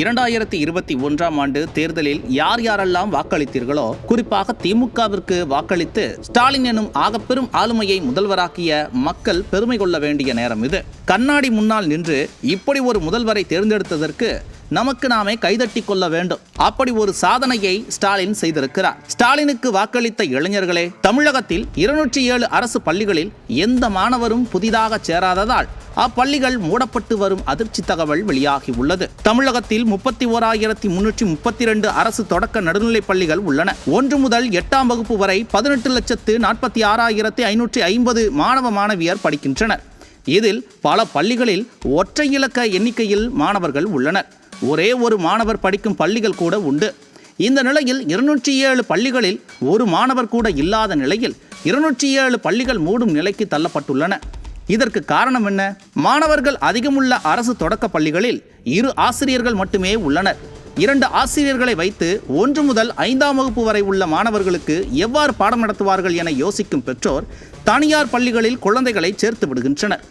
இரண்டாயிரத்தி இருபத்தி ஒன்றாம் ஆண்டு தேர்தலில் யார் யாரெல்லாம் வாக்களித்தீர்களோ குறிப்பாக திமுகவிற்கு வாக்களித்து ஸ்டாலின் எனும் ஆகப்பெரும் ஆளுமையை முதல்வராக்கிய மக்கள் பெருமை கொள்ள வேண்டிய நேரம் இது. கண்ணாடி முன்னால் நின்று இப்படி ஒரு முதல்வரை தேர்ந்தெடுத்ததற்கு நமக்கு நாமே கைதட்டி கொள்ள வேண்டும். அப்படி ஒரு சாதனையை ஸ்டாலின் செய்திருக்கிறார். ஸ்டாலினுக்கு வாக்களித்த இளைஞர்களே தமிழகத்தில் இருநூற்றி ஏழு அரசு பள்ளிகளில் எந்த மாணவரும் புதிதாக சேராததால் அப்பள்ளிகள் மூடப்பட்டு வரும் அதிர்ச்சி தகவல் வெளியாகி உள்ளது. தமிழகத்தில் முப்பத்தி ஓராயிரத்தி முன்னூற்றி முப்பத்தி ரெண்டு அரசு தொடக்க நடுநிலைப் பள்ளிகள் உள்ளன. ஒன்று முதல் எட்டாம் வகுப்பு வரை பதினெட்டு லட்சத்து நாற்பத்தி ஆறாயிரத்தி ஐநூற்றி ஐம்பது மாணவ மாணவியர் படிக்கின்றனர். இதில் பல பள்ளிகளில் ஒற்றை இலக்க எண்ணிக்கையில் மாணவர்கள் உள்ளனர். ஒரே ஒரு மாணவர் படிக்கும் பள்ளிகள் கூட உண்டு. இந்த நிலையில் இருநூற்றி ஏழு பள்ளிகளில் ஒரு மாணவர் கூட இல்லாத நிலையில் இருநூற்றி ஏழு பள்ளிகள் மூடும் நிலைக்கு தள்ளப்பட்டுள்ளன. இதற்கு காரணம் என்ன? மாணவர்கள் அதிகமுள்ள அரசு தொடக்க பள்ளிகளில் இரு ஆசிரியர்கள் மட்டுமே உள்ளனர். இரண்டு ஆசிரியர்களை வைத்து ஒன்று முதல் ஐந்தாம் வகுப்பு வரை உள்ள மாணவர்களுக்கு எவ்வாறு பாடம் நடத்துவார்கள் என யோசிக்கும் பெற்றோர் தனியார் பள்ளிகளில் குழந்தைகளை சேர்த்து விடுகின்றனர்.